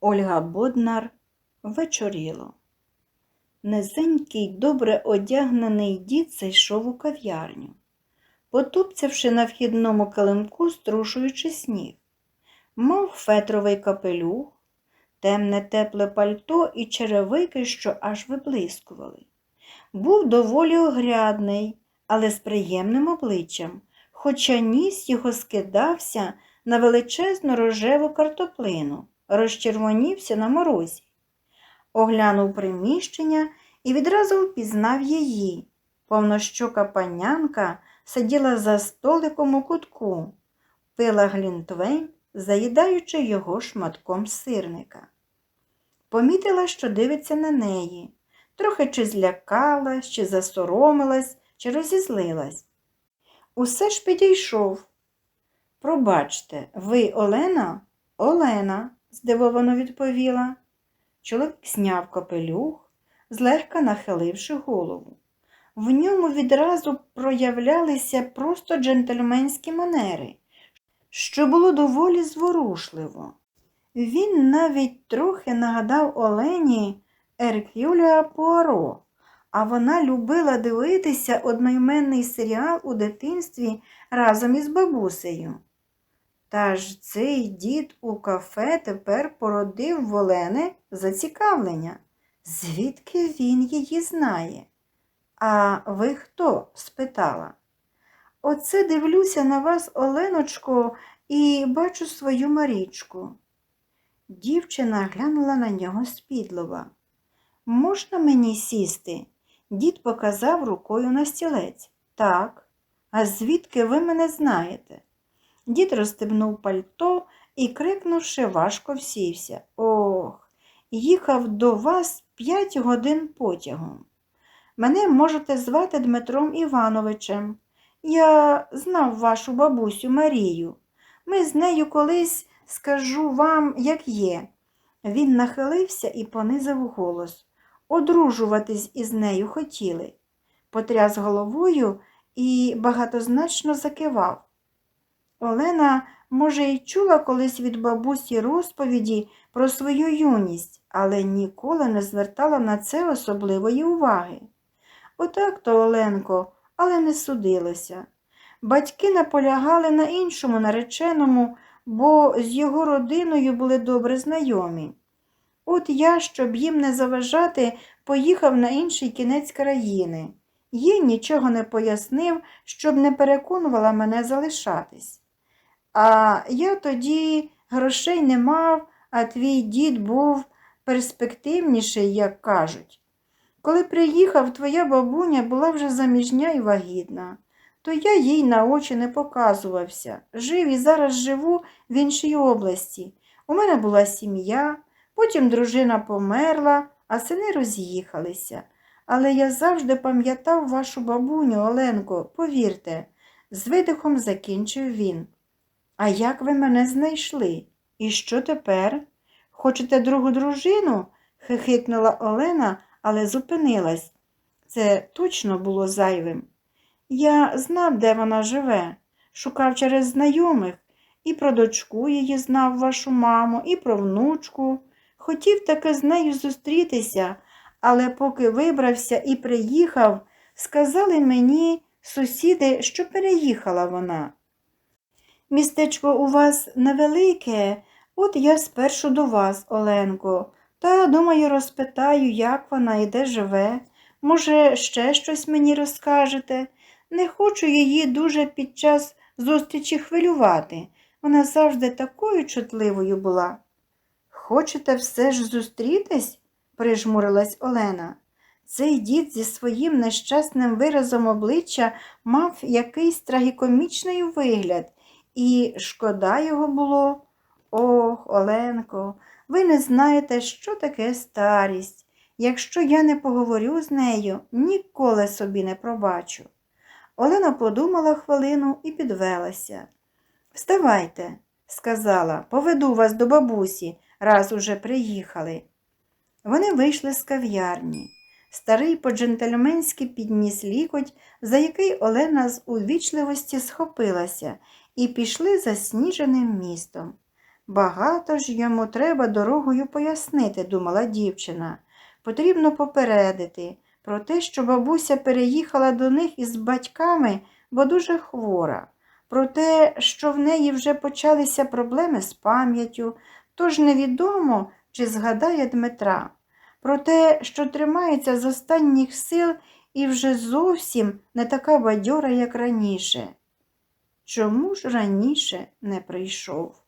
Ольга Боднар вечоріло. Низенький, добре одягнений дід зайшов у кав'ярню, потупцявши на вхідному килимку, струшуючи сніг. Мав фетровий капелюх, темне тепле пальто і черевики, що аж виблискували. Був доволі огрядний, але з приємним обличчям, хоча ніс його скидався на величезну рожеву картоплину, розчервонівся на морозі. Оглянув приміщення і відразу впізнав її. Повнощока панянка сиділа за столиком у кутку, пила глінтвейн, заїдаючи його шматком сирника. Помітила, що дивиться на неї, трохи чи злякалась, чи засоромилась, чи розізлилась. Усе ж підійшов. Пробачте, ви Олена? Олена, здивовано відповіла. Чоловік зняв капелюх, злегка нахиливши голову. В ньому відразу проявлялися просто джентльменські манери, що було доволі зворушливо. Він навіть трохи нагадав Олені Еркюля Пуаро, а вона любила дивитися одноіменний серіал у дитинстві разом із бабусею. Та ж цей дід у кафе тепер породив в Олени зацікавлення. Звідки він її знає? А ви хто? спитала. Оце дивлюся на вас, Оленочко, і бачу свою Марічку. Дівчина глянула на нього спідлова. Можна мені сісти? Дід показав рукою на стілець. Так. А звідки ви мене знаєте? Дід розстебнув пальто і, крикнувши, важко всівся. Ох, їхав до вас п'ять годин потягом. Мене можете звати Дмитром Івановичем. Я знав вашу бабусю Марію. Ми з нею колись скажу вам, як є. Він нахилився і понизив голос. Одружуватись із нею хотіли. Потряс головою і багатозначно закивав. Олена, може, й чула колись від бабусі розповіді про свою юність, але ніколи не звертала на це особливої уваги. Отак то, Оленко, але не судилося. Батьки наполягали на іншому нареченому, бо з його родиною були добре знайомі. От я, щоб їм не заважати, поїхав на інший кінець країни. Їй нічого не пояснив, щоб не переконувала мене залишатись. А я тоді грошей не мав, а твій дід був перспективніший, як кажуть. Коли приїхав, твоя бабуня була вже заміжня і вагітна, то я їй на очі не показувався. Жив і зараз живу в іншій області. У мене була сім'я, потім дружина померла, а сини роз'їхалися. Але я завжди пам'ятав вашу бабуню, Оленко, повірте, з видихом закінчив він. А як ви мене знайшли? І що тепер? Хочете другу дружину? хихикнула Олена, але зупинилась. Це точно було зайвим. Я знав, де вона живе, шукав через знайомих, і про дочку її знав вашу маму, і про внучку. Хотів таки з нею зустрітися, але поки вибрався і приїхав, сказали мені сусіди, що переїхала вона. Містечко у вас невелике, от я спершу до вас, Оленко, та, думаю, розпитаю, як вона і де живе. Може, ще щось мені розкажете? Не хочу її дуже під час зустрічі хвилювати. Вона завжди такою чутливою була. Хочете все ж зустрітись? прижмурилась Олена. Цей дід зі своїм нещасним виразом обличчя мав якийсь трагікомічний вигляд, і шкода його було. Ох, Оленко, ви не знаєте, що таке старість. Якщо я не поговорю з нею, ніколи собі не пробачу. Олена подумала хвилину і підвелася. Вставайте, сказала, поведу вас до бабусі, раз уже приїхали. Вони вийшли з кав'ярні. Старий по-джентльменськи підніс лікоть, за який Олена з увічливості схопилася, і пішли засніженим містом. Багато ж йому треба дорогою пояснити, думала дівчина. Потрібно попередити про те, що бабуся переїхала до них із батьками, бо дуже хвора, про те, що в неї вже почалися проблеми з пам'яттю, тож невідомо, чи згадає Дмитра, про те, що тримається з останніх сил і вже зовсім не така бадьора, як раніше. Чому ж раніше не прийшов?